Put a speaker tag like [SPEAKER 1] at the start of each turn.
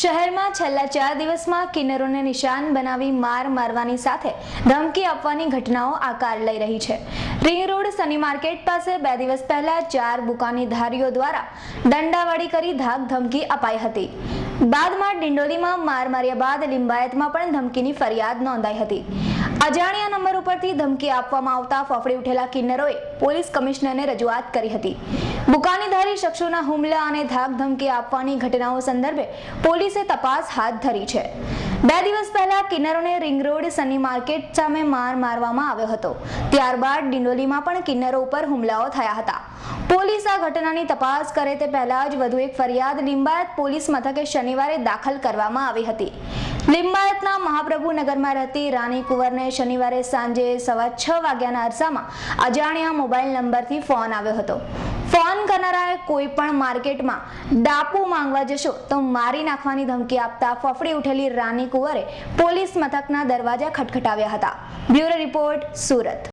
[SPEAKER 1] શહેરમાં છેલ્લા ચાર દિવસમાં કિન્નરોને નિશાન બનાવી માર મારવાની સાથે ધમકી આપવાની ઘટનાઓ આકાર લઈ રહી છે. રિંગ રોડ સની માર્કેટ પાસે બે દિવસ પહેલા ચાર બુકાનીધારીઓ દ્વારા દંડાવાળી કરી ધાક ધમકી અપાઈ હતી. બાદમાં ડિંડોલીમાં માર માર્યા બાદ લિંબાયતમાં પણ ધમકીની ફરિયાદ નોંધાઈ હતી. અજાણ્યા નંબર ઉપરથી ધમકી આપવામાં આવતા ફફડી ઉઠેલા કિન્નરોએ પોલીસ કમિશનરને રજૂઆત કરી હતી. બુકાનીધારી શખ્સોના હુમલા અને ધાક ધમકી આપવાની ઘટનાઓ સંદર્ભે પોલીસે તપાસ હાથ ધરી છે. બે દિવસ પહેલા કિન્નરોને રિંગ રોડ, સની માર્કેટ સામે માર મારવામાં આવ્યો હતો. ત્યારબાદ ડિંડોલીમાં પણ કિન્નરો ઉપર હુમલાઓ થયા હતા. પોલીસ આ ઘટનાની તપાસ કરે તે પહેલા જ વધુ એક ફરિયાદ લિંબાયત પોલીસ મથકે શનિવારે દાખલ કરવામાં આવી હતી. લિંબાયતના મહાપ્રભુનગરમાં રહેતી રાની કુંવરને શનિવારે સાંજે સવા છ વાગ્યાના અરસામાં અજાણ્યા મોબાઈલ નંબરથી ફોન આવ્યો હતો. ફોન કરનારાએ કોઈ પણ માર્કેટમાં ડાપુ માંગવા જશો તો મારી નાખવાની ધમકી આપતા ફફડી ઉઠેલી રાની કુંવરે પોલીસ મથકના દરવાજા ખટખટાવ્યા હતા. Bureau report Surat.